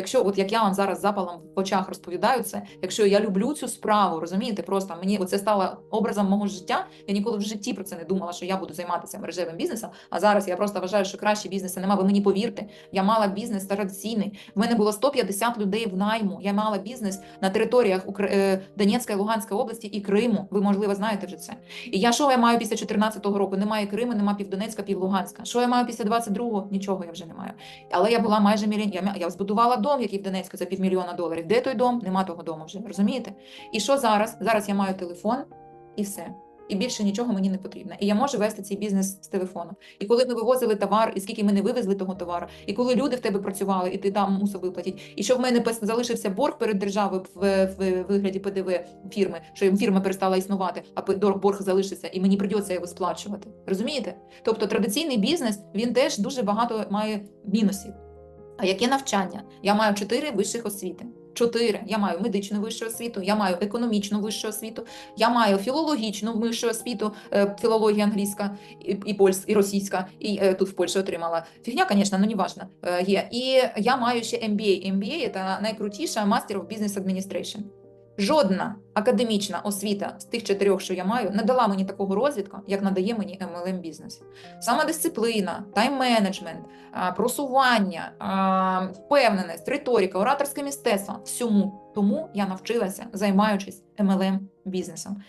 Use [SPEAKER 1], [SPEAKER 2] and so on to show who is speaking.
[SPEAKER 1] Якщо от як я вам зараз запалом в очах розповідаю це, якщо я люблю цю справу, розумієте, просто мені оце стало образом мого життя. Я ніколи в житті про це не думала, що я буду займатися мережевим бізнесом. А зараз я просто вважаю, що краще бізнесу нема. Ви мені повірте, я мала бізнес традиційний. В мене було 150 людей в найму. Я мала бізнес на територіях е, Донецької, Луганської області і Криму. Ви можливо знаєте вже це. І я що я маю після 14 року? Немає Криму, немає півдонецька, півлуганська. Що я маю після 22-го? Нічого я вже не маю. Але я була майже мільйон. Я, я збудувала дом, який в Донецьку за півмільйона доларів. Де той дом? Нема того дому вже. Розумієте? І що зараз? Зараз я маю телефон і все. І більше нічого мені не потрібно. І я можу вести цей бізнес з телефону. І коли ми вивозили товар, і скільки ми не вивезли того товару, і коли люди в тебе працювали, і ти там мусив виплатити, і що в мене залишився борг перед державою в, в вигляді ПДВ фірми, що фірма перестала існувати, а борг залишився, і мені придеться його сплачувати. Розумієте? Тобто традиційний бізнес він теж дуже багато має мінусів. А яке навчання? Я маю чотири вищих освіти. Чотири. Я маю медичну вищу освіту, я маю економічну вищу освіту, я маю філологічну вищу освіту, е, філологія англійська і, і польська, і російська, і е, тут в Польщі отримала. Фігня, звісно, ну неважно, е, є. І я маю ще MBA. MBA – це найкрутіша Master of Business Administration. Жодна академічна освіта з тих чотирьох, що я маю, не дала мені такого розвідку, як надає мені MLM бізнес. Сама дисципліна, тайм-менеджмент, просування, впевненість, риторика, ораторське мистецтво всьому тому я навчилася, займаючись MLM бізнесом.